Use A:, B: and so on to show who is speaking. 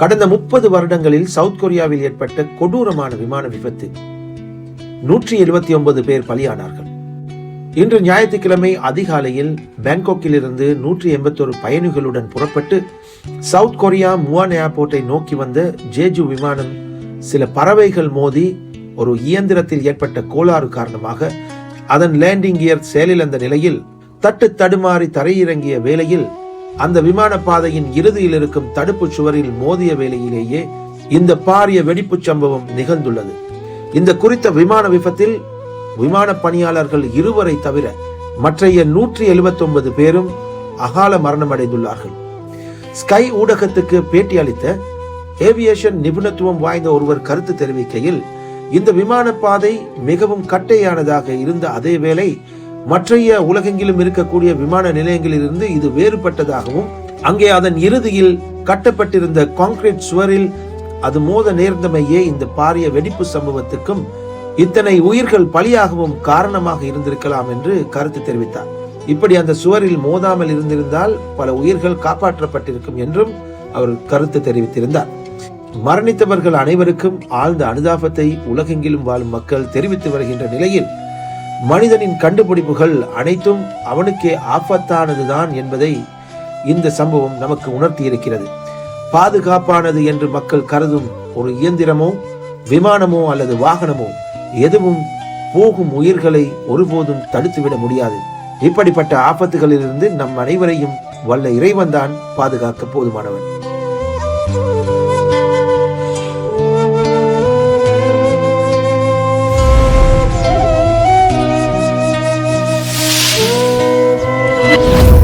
A: கடந்த முப்பது வருடங்களில் சவுத் கொரியாவில் ஏற்பட்ட கொடூரமான விமான விபத்து. நூற்றி எழுபத்தி ஒன்பது பேர் பலியானார்கள். இன்று ஞாயிற்றுக்கிழமை அதிகாலையில் பேங்காக்கிலிருந்து நூற்றி எண்பத்தொரு பயணிகளுடன் புறப்பட்டு சவுத் கொரியா முவான் ஏர்போர்ட்டை நோக்கி வந்த ஜேஜு விமானம் சில பறவைகள் மோதி ஒரு இயந்திரத்தில் ஏற்பட்ட கோளாறு காரணமாக அதன் லேண்டிங் கியர் செயலிழந்த நிலையில் தட்டு தடுமாறி தரையிறங்கிய வேளையில் அந்த விமான பாதையின் இறுதியில் இருக்கும் தடுப்பு சுவரில் மோதிய வேளையிலேயே இந்த பாரிய வெடிப்புச் சம்பவம் நிகழ்ந்துள்ளது. இந்த குறித்த விமான விபத்தில் விமான பணியாளர்கள் இருவரை தவிர மற்றைய நூற்றி எழுபத்தி ஒன்பது பேரும் அகால மரணமடைந்துள்ளார்கள். ஸ்கை ஊடகத்துக்கு பேட்டி அளித்த ஏவியேஷன் நிபுணத்துவம் வாய்ந்த ஒருவர் கருத்து தெரிவிக்கையில் இந்த விமான பாதை மிகவும் கட்டையானதாக இருந்த அதே வேளை மற்றைய உலகெங்கிலும் இருக்கக்கூடிய விமான நிலையங்களிலிருந்து இது வேறுபட்டதாகவும் அங்கே அதன் இறுதியில் கட்டப்பட்டிருந்த கான்கிரீட் சுவரில் அது மோத நேர்ந்தமையே இந்த பாரிய வெடிப்பு சம்பவத்துக்கும் இத்தனை உயிர்கள் பலியாகவும் காரணமாக இருந்திருக்கலாம் என்று கருத்து தெரிவித்தார். இப்படி அந்த சுவரில் மோதாமல் இருந்திருந்தால் பல உயிர்கள் காப்பாற்றப்பட்டிருக்கும் என்றும் அவர் கருத்து தெரிவித்திருந்தார். மரணித்தவர்கள் அனைவருக்கும் ஆழ்ந்த அனுதாபத்தை உலகெங்கிலும் வாழும் மக்கள் தெரிவித்து வருகின்ற நிலையில் மனிதனின் கண்டுபிடிப்புகள் அனைத்தும் அவனுக்கே ஆபத்தானதுதான் என்பதை இந்த சம்பவம் நமக்கு உணர்த்தி இருக்கிறது பாதுகாப்பானது என்று மக்கள் கருதும் ஒரு இயந்திரமோ விமானமோ அல்லது வாகனமோ எதுவும் போகும் உயிர்களை ஒருபோதும் தடுத்துவிட முடியாது. இப்படிப்பட்ட ஆபத்துகளிலிருந்து நம் அனைவரையும் வல்ல இறைவன்தான் பாதுகாக்க போதுமானவன். you